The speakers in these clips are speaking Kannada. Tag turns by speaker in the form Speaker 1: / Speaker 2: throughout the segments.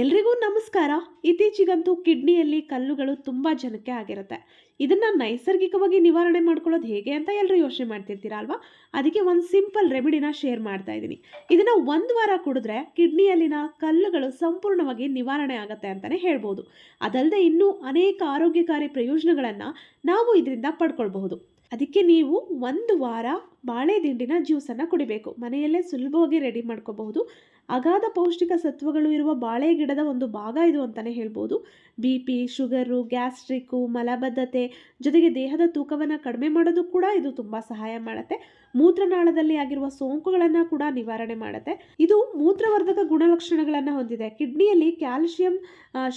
Speaker 1: ಎಲ್ರಿಗೂ ನಮಸ್ಕಾರ. ಇತ್ತೀಚೆಗಂತೂ ಕಿಡ್ನಿಯಲ್ಲಿ ಕಲ್ಲುಗಳು ತುಂಬ ಜನಕ್ಕೆ ಆಗಿರುತ್ತೆ. ಇದನ್ನು ನೈಸರ್ಗಿಕವಾಗಿ ನಿವಾರಣೆ ಮಾಡ್ಕೊಳ್ಳೋದು ಹೇಗೆ ಅಂತ ಎಲ್ಲರೂ ಯೋಚನೆ ಮಾಡ್ತಿರ್ತೀರಾ ಅಲ್ವಾ? ಅದಕ್ಕೆ ಒಂದು ಸಿಂಪಲ್ ರೆಮಿಡಿನ ಶೇರ್ ಮಾಡ್ತಾ ಇದ್ದೀನಿ. ಇದನ್ನು ಒಂದು ವಾರ ಕುಡಿದ್ರೆ ಕಿಡ್ನಿಯಲ್ಲಿನ ಕಲ್ಲುಗಳು ಸಂಪೂರ್ಣವಾಗಿ ನಿವಾರಣೆ ಆಗುತ್ತೆ ಅಂತಲೇ ಹೇಳ್ಬೋದು. ಅದಲ್ಲದೆ ಇನ್ನೂ ಅನೇಕ ಆರೋಗ್ಯಕಾರಿ ಪ್ರಯೋಜನಗಳನ್ನು ನಾವು ಇದರಿಂದ ಪಡ್ಕೊಳ್ಬಹುದು. ಅದಕ್ಕೆ ನೀವು ಒಂದು ವಾರ ಬಾಳೆ ದಿಂಡಿನ ಜ್ಯೂಸನ್ನು ಕುಡಿಬೇಕು. ಮನೆಯಲ್ಲೇ ಸುಲಭವಾಗಿ ರೆಡಿ ಮಾಡ್ಕೋಬಹುದು. ಅಗಾಧ ಪೌಷ್ಟಿಕ ಸತ್ವಗಳು ಇರುವ ಬಾಳೆ ಗಿಡದ ಒಂದು ಭಾಗ ಇದು ಅಂತಲೇ ಹೇಳ್ಬೋದು. ಬಿ ಪಿ ಶುಗರು ಗ್ಯಾಸ್ಟ್ರಿಕ್ಕು ಮಲಬದ್ಧತೆ ಜೊತೆಗೆ ದೇಹದ ತೂಕವನ್ನು ಕಡಿಮೆ ಮಾಡೋದು ಕೂಡ ಇದು ತುಂಬ ಸಹಾಯ ಮಾಡುತ್ತೆ. ಮೂತ್ರನಾಳದಲ್ಲಿ ಆಗಿರುವ ಸೋಂಕುಗಳನ್ನು ಕೂಡ ನಿವಾರಣೆ ಮಾಡುತ್ತೆ. ಇದು ಮೂತ್ರವರ್ಧಕ ಗುಣಲಕ್ಷಣಗಳನ್ನು ಹೊಂದಿದೆ. ಕಿಡ್ನಿಯಲ್ಲಿ ಕ್ಯಾಲ್ಶಿಯಂ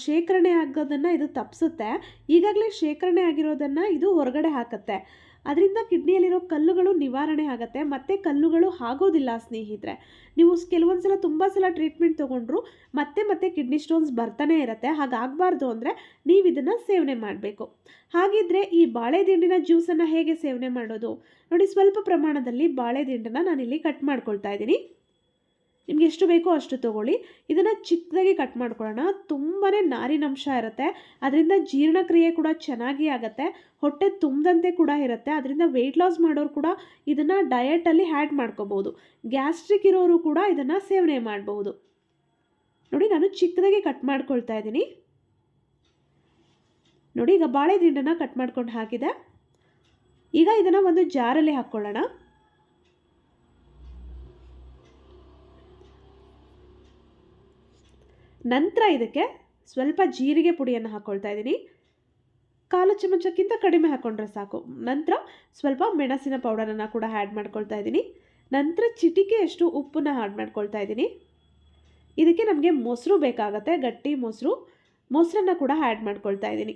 Speaker 1: ಶೇಖರಣೆ ಆಗೋದನ್ನು ಇದು ತಪ್ಪಿಸುತ್ತೆ ಈಗಾಗಲೇ ಶೇಖರಣೆ ಆಗಿರೋದನ್ನು ಇದು ಹೊರಗಡೆ ಹಾಕುತ್ತೆ. ಅದರಿಂದ ಕಿಡ್ನಿಯಲ್ಲಿರೋ ಕಲ್ಲುಗಳು ನಿವಾರಣೆ ಆಗುತ್ತೆ, ಮತ್ತೆ ಕಲ್ಲುಗಳು ಆಗೋದಿಲ್ಲ ಸ್ನೇಹಿತರೆ. ನೀವು ಕೆಲವೊಂದು ಸಲ ತುಂಬ ಸಲ ಟ್ರೀಟ್ಮೆಂಟ್ ತೊಗೊಂಡ್ರು ಮತ್ತೆ ಮತ್ತೆ ಕಿಡ್ನಿ ಸ್ಟೋನ್ಸ್ ಬರ್ತಾನೆ ಇರುತ್ತೆ, ಹಾಗಾಗಬಾರ್ದು ಅಂದರೆ ನೀವು ಇದನ್ನು ಸೇವನೆ ಮಾಡಬೇಕು. ಹಾಗಿದ್ರೆ ಈ ಬಾಳೆದಿಂಡಿನ ಜ್ಯೂಸನ್ನು ಹೇಗೆ ಸೇವನೆ ಮಾಡೋದು? ನೋಡಿ, ಸ್ವಲ್ಪ ಪ್ರಮಾಣದಲ್ಲಿ ಬಾಳೆ ದಿಂಡನ್ನ ನಾನಿಲ್ಲಿ ಕಟ್ ಮಾಡ್ಕೊಳ್ತಾ ಇದ್ದೀನಿ. ಎಷ್ಟು ಬೇಕೋ ಅಷ್ಟು ತೊಗೊಳ್ಳಿ. ಇದನ್ನು ಚಿಕ್ಕದಾಗಿ ಕಟ್ ಮಾಡ್ಕೊಳ್ಳೋಣ. ತುಂಬಾ ನಾರಿನಂಶ ಇರುತ್ತೆ. ಅದರಿಂದ ಜೀರ್ಣಕ್ರಿಯೆ ಕೂಡ ಚೆನ್ನಾಗಿ ಆಗುತ್ತೆ. ಹೊಟ್ಟೆ ತುಂಬದಂತೆ ಕೂಡ ಇರುತ್ತೆ. ಅದರಿಂದ ವೆಯ್ಟ್ ಲಾಸ್ ಮಾಡೋರು ಕೂಡ ಇದನ್ನು ಡಯಟಲ್ಲಿ ಹ್ಯಾಡ್ ಮಾಡ್ಕೋಬೋದು. ಗ್ಯಾಸ್ಟ್ರಿಕ್ ಇರೋರು ಕೂಡ ಇದನ್ನು ಸೇವನೆ ಮಾಡಬಹುದು ನೋಡಿ, ನಾನು ಚಿಕ್ಕದಾಗಿ ಕಟ್ ಮಾಡ್ಕೊಳ್ತಾ ಇದ್ದೀನಿ. ನೋಡಿ, ಈಗ ಬಾಳೆ ದಿಂಡನ್ನು ಕಟ್ ಮಾಡ್ಕೊಂಡು ಹಾಕಿದೆ. ಈಗ ಇದನ್ನು ಒಂದು ಜಾರಲ್ಲಿ ಹಾಕ್ಕೊಳ್ಳೋಣ. ನಂತರ ಇದಕ್ಕೆ ಸ್ವಲ್ಪ ಜೀರಿಗೆ ಪುಡಿಯನ್ನು ಹಾಕ್ಕೊಳ್ತಾ ಇದ್ದೀನಿ. ಕಾಲು ಚಮಚಕ್ಕಿಂತ ಕಡಿಮೆ ಹಾಕ್ಕೊಂಡ್ರೆ ಸಾಕು. ನಂತರ ಸ್ವಲ್ಪ ಮೆಣಸಿನ ಪೌಡರನ್ನು ಕೂಡ ಆ್ಯಡ್ ಮಾಡ್ಕೊಳ್ತಾ ಇದ್ದೀನಿ. ನಂತರ ಚಿಟಿಕೆಯಷ್ಟು ಉಪ್ಪನ್ನ ಆ್ಯಡ್ ಮಾಡ್ಕೊಳ್ತಾ ಇದ್ದೀನಿ. ಇದಕ್ಕೆ ನಮಗೆ ಮೊಸರು ಬೇಕಾಗತ್ತೆ, ಗಟ್ಟಿ ಮೊಸರು. ಮೊಸರನ್ನು ಕೂಡ ಆ್ಯಡ್ ಮಾಡ್ಕೊಳ್ತಾ ಇದ್ದೀನಿ.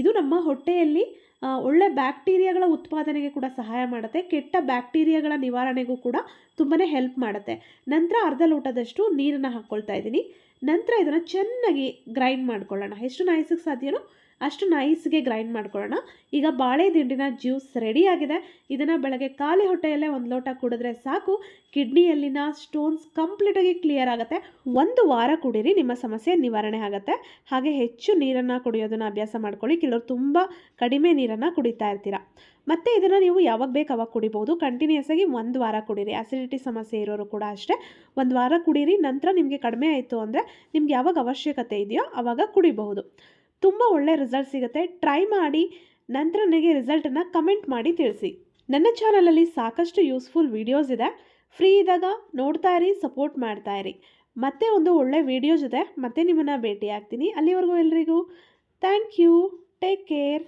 Speaker 1: ಇದು ನಮ್ಮ ಹೊಟ್ಟೆಯಲ್ಲಿ ಒಳ್ಳೆ ಬ್ಯಾಕ್ಟೀರಿಯಾಗಳ ಉತ್ಪಾದನೆಗೆ ಕೂಡ ಸಹಾಯ ಮಾಡುತ್ತೆ. ಕೆಟ್ಟ ಬ್ಯಾಕ್ಟೀರಿಯಾಗಳ ನಿವಾರಣೆಗೂ ಕೂಡ ತುಂಬಾ ಹೆಲ್ಪ್ ಮಾಡುತ್ತೆ. ನಂತರ ಅರ್ಧ ಲೋಟದಷ್ಟು ನೀರನ್ನು ಹಾಕ್ಕೊಳ್ತಾ ಇದ್ದೀನಿ. ನಂತರ ಇದನ್ನು ಚೆನ್ನಾಗಿ ಗ್ರೈಂಡ್ ಮಾಡ್ಕೊಳ್ಳೋಣ. ಎಷ್ಟು ನೈಸಿಗೆ ಸಾಧ್ಯನೋ ಅಷ್ಟು ನೈಸ್ಗೆ ಗ್ರೈಂಡ್ ಮಾಡ್ಕೊಳ್ಳೋಣ. ಈಗ ಬಾಳೆ ದಿಂಡಿನ ಜ್ಯೂಸ್ ರೆಡಿಯಾಗಿದೆ ಇದನ್ನು ಬೆಳಗ್ಗೆ ಖಾಲಿ ಹೊಟ್ಟೆಯಲ್ಲೇ ಒಂದು ಲೋಟ ಕುಡಿದ್ರೆ ಸಾಕು. ಕಿಡ್ನಿಯಲ್ಲಿನ ಸ್ಟೋನ್ಸ್ ಕಂಪ್ಲೀಟಾಗಿ ಕ್ಲಿಯರ್ ಆಗುತ್ತೆ. ಒಂದು ವಾರ ಕುಡೀರಿ, ನಿಮ್ಮ ಸಮಸ್ಯೆ ನಿವಾರಣೆ ಆಗುತ್ತೆ. ಹಾಗೆ ಹೆಚ್ಚು ನೀರನ್ನು ಕುಡಿಯೋದನ್ನು ಅಭ್ಯಾಸ ಮಾಡ್ಕೊಳ್ಳಿ. ಕೆಲವರು ತುಂಬ ಕಡಿಮೆ ನೀರನ್ನು ಕುಡಿತಾ ಇರ್ತೀರ. ಮತ್ತು ಇದನ್ನು ನೀವು ಯಾವಾಗ ಬೇಕು ಅವಾಗ ಕುಡಿಬೋದು. ಕಂಟಿನ್ಯೂಸ್ ಆಗಿ ಒಂದು ವಾರ ಕುಡೀರಿ. ಅಸಿಡಿಟಿ ಸಮಸ್ಯೆ ಇರೋರು ಕೂಡ ಅಷ್ಟೇ. ಒಂದು ವಾರ ಕುಡೀರಿ, ನಂತರ ನಿಮಗೆ ಕಡಿಮೆ ಆಯಿತು ಅಂದರೆ ನಿಮ್ಗೆ ಯಾವಾಗ ಅವಶ್ಯಕತೆ ಇದೆಯೋ ಆವಾಗ ಕುಡಿಬಹುದು. ತುಂಬ ಒಳ್ಳೆ ರಿಸಲ್ಟ್ ಸಿಗುತ್ತೆ. ಟ್ರೈ ಮಾಡಿ, ನಂತರ ನನಗೆ ರಿಸಲ್ಟನ್ನು ಕಮೆಂಟ್ ಮಾಡಿ ತಿಳಿಸಿ. ನನ್ನ ಚಾನಲಲ್ಲಿ ಸಾಕಷ್ಟು ಯೂಸ್ಫುಲ್ ವೀಡಿಯೋಸ್ ಇದೆ. ಫ್ರೀ ಇದ್ದಾಗ ನೋಡ್ತಾ ಇರಿ ಸಪೋರ್ಟ್ ಮಾಡ್ತಾ ಇರಿ. ಮತ್ತೆ ಒಂದು ಒಳ್ಳೆ ವಿಡಿಯೋ ಜೊತೆ ಮತ್ತೆ ನಿಮ್ಮನ್ನು ಭೇಟಿ ಆಗ್ತೀನಿ ಅಲ್ಲಿವರೆಗೂ ಎಲ್ರಿಗೂ ಥ್ಯಾಂಕ್ ಯು ಟೇಕ್ ಕೇರ್